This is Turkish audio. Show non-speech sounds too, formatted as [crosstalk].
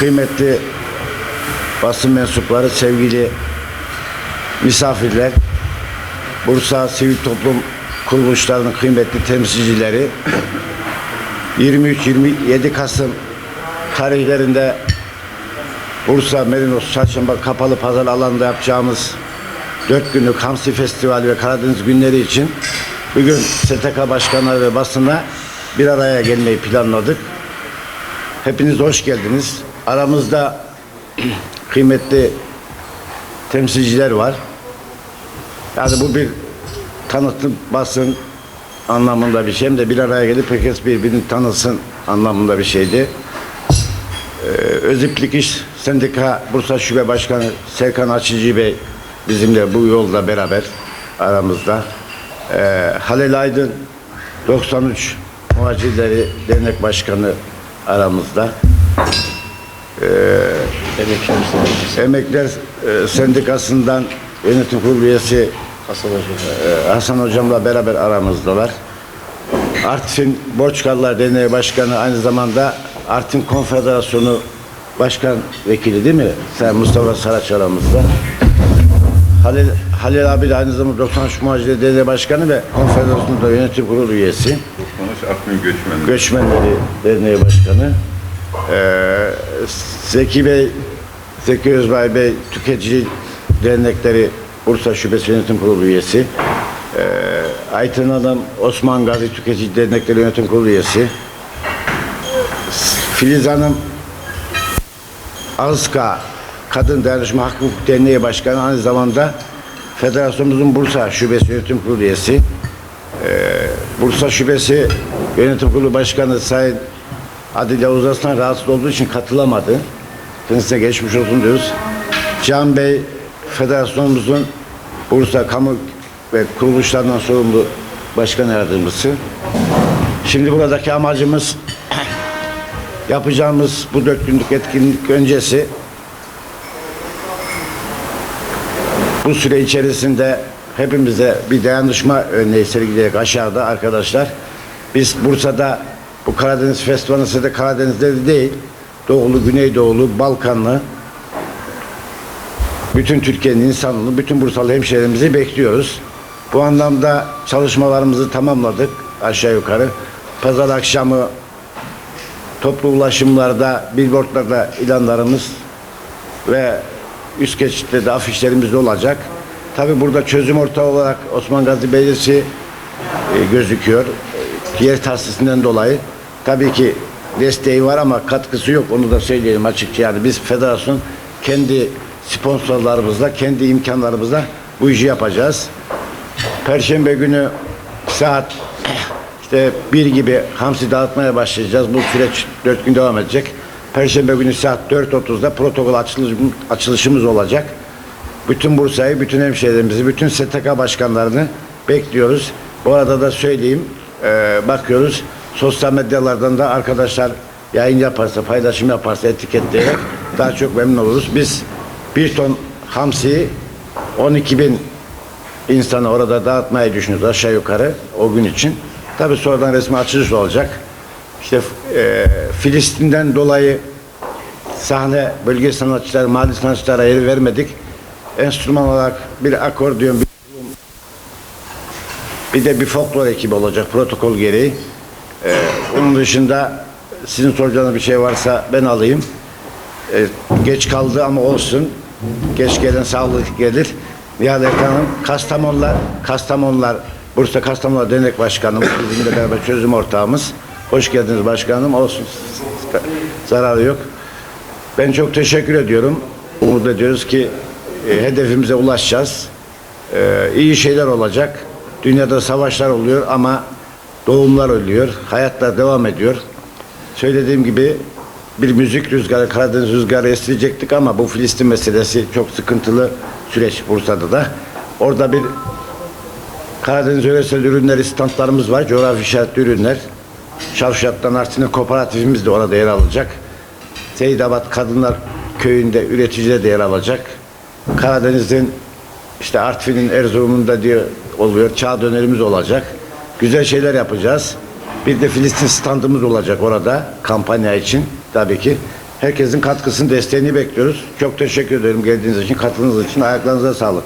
kıymetli basın mensupları, sevgili misafirler, Bursa Sivil Toplum Kuruluşlarının kıymetli temsilcileri, 23-27 Kasım tarihlerinde Bursa Merinos Çarşamba Kapalı Pazar alanında yapacağımız 4 günlük Hamsi Festivali ve Karadeniz günleri için bugün STK başkanları ve basına bir araya gelmeyi planladık. Hepiniz hoş geldiniz. Aramızda [clears throat] kıymetli temsilciler var. Yani bu bir tanıtım basın anlamında bir şey hem de bir araya gelip herkes birbirini tanısın anlamında bir şeydi. Ee, Öziplik İş Sendika Bursa Şube Başkanı Serkan Açıcı Bey bizimle bu yolda beraber aramızda. Ee, Halil Aydın 93 Muhacirleri Dernek Başkanı aramızda. Emekler Sendikası Emekler e, Sendikası'ndan yönetim kurulu üyesi Hasan Hoca. e, Hasan Hocam'la beraber aramızdalar. Artvin Borçkallar Derneği Başkanı aynı zamanda Artvin Konfederasyonu Başkan Vekili değil mi? Sen Mustafa Saraç aramızda. Halil, Halil abi de aynı zamanda 93 Muhacirleri Derneği Başkanı ve Konfederasyon'da yönetim kurulu üyesi. Konuş Akgün Göçmen. Göçmenleri Derneği Başkanı. Ee, Zeki Bey, Zeki Özbay Bey Tüketici Dernekleri Bursa Şubesi Yönetim Kurulu üyesi. Ee, Aytın Adam Osman Gazi Tüketici Dernekleri Yönetim Kurulu üyesi. Filiz Hanım Azka Kadın Dayanışma Hakkı Hukuk Derneği Başkanı aynı zamanda Federasyonumuzun Bursa Şubesi Yönetim Kurulu üyesi. Bursa Şubesi Yönetim Kurulu Başkanı Sayın Adil Yavuz Aslan rahatsız olduğu için katılamadı. Kendisine geçmiş olsun diyoruz. Can Bey, Federasyonumuzun Bursa Kamu ve Kuruluşlarından sorumlu başkan yardımcısı. Şimdi buradaki amacımız [clears throat] yapacağımız bu dört günlük etkinlik öncesi bu süre içerisinde hepimize bir dayanışma örneği sergileyerek aşağıda arkadaşlar biz Bursa'da bu Karadeniz Festivali sadece Karadeniz'de de değil Doğulu, Güneydoğulu, Balkanlı bütün Türkiye'nin insanını, bütün Bursalı hemşehrilerimizi bekliyoruz. Bu anlamda çalışmalarımızı tamamladık aşağı yukarı. Pazar akşamı toplu ulaşımlarda, billboardlarda ilanlarımız ve üst geçitte de afişlerimiz olacak. Tabi burada çözüm ortağı olarak Osman Gazi Belediyesi e, gözüküyor. Yer tahsisinden dolayı. Tabii ki desteği var ama katkısı yok. Onu da söyleyelim açıkça. Yani biz federasyon kendi sponsorlarımızla, kendi imkanlarımızla bu işi yapacağız. Perşembe günü saat [clears throat] işte bir gibi hamsi dağıtmaya başlayacağız. Bu süreç dört gün devam edecek. Perşembe günü saat 4.30'da protokol açılışım- açılışımız olacak. Bütün Bursa'yı, bütün hemşehrilerimizi, bütün STK başkanlarını bekliyoruz. Bu arada da söyleyeyim, e, bakıyoruz sosyal medyalardan da arkadaşlar yayın yaparsa, paylaşım yaparsa etiketleyerek daha çok memnun oluruz. Biz bir ton hamsiyi 12 bin insanı orada dağıtmayı düşünüyoruz aşağı yukarı o gün için. Tabi sonradan resmi açılış olacak. İşte e, Filistin'den dolayı sahne bölge sanatçıları, mahalli sanatçılara yer vermedik. Enstrüman olarak bir akordeon, bir, bir de bir folklor ekibi olacak protokol gereği. E, onun dışında sizin soracağınız bir şey varsa ben alayım. E, geç kaldı ama olsun. Geç gelen sağlık gelir. Nihat Erkan Kastamonlar, Kastamonlar, Bursa Kastamonlar Dernek Başkanımız, bizimle beraber çözüm ortağımız. Hoş geldiniz başkanım. Olsun. Zararı yok. Ben çok teşekkür ediyorum. Umut ediyoruz ki e, hedefimize ulaşacağız. E, iyi şeyler olacak. Dünyada savaşlar oluyor ama doğumlar ölüyor. Hayatlar devam ediyor. Söylediğim gibi bir müzik rüzgarı, Karadeniz rüzgarı estirecektik ama bu Filistin meselesi çok sıkıntılı süreç Bursa'da da. Orada bir Karadeniz yöresel ürünleri standlarımız var. Coğrafi işaretli ürünler. Şavşat'tan Artvin'in kooperatifimiz de orada yer alacak. Seyidabat Kadınlar Köyü'nde üreticiler de yer alacak. Karadeniz'in işte Artvin'in Erzurum'un da diye oluyor. Çağ dönerimiz olacak. Güzel şeyler yapacağız. Bir de Filistin standımız olacak orada kampanya için tabii ki. Herkesin katkısını, desteğini bekliyoruz. Çok teşekkür ederim geldiğiniz için, katkınız için. Ayaklarınıza sağlık.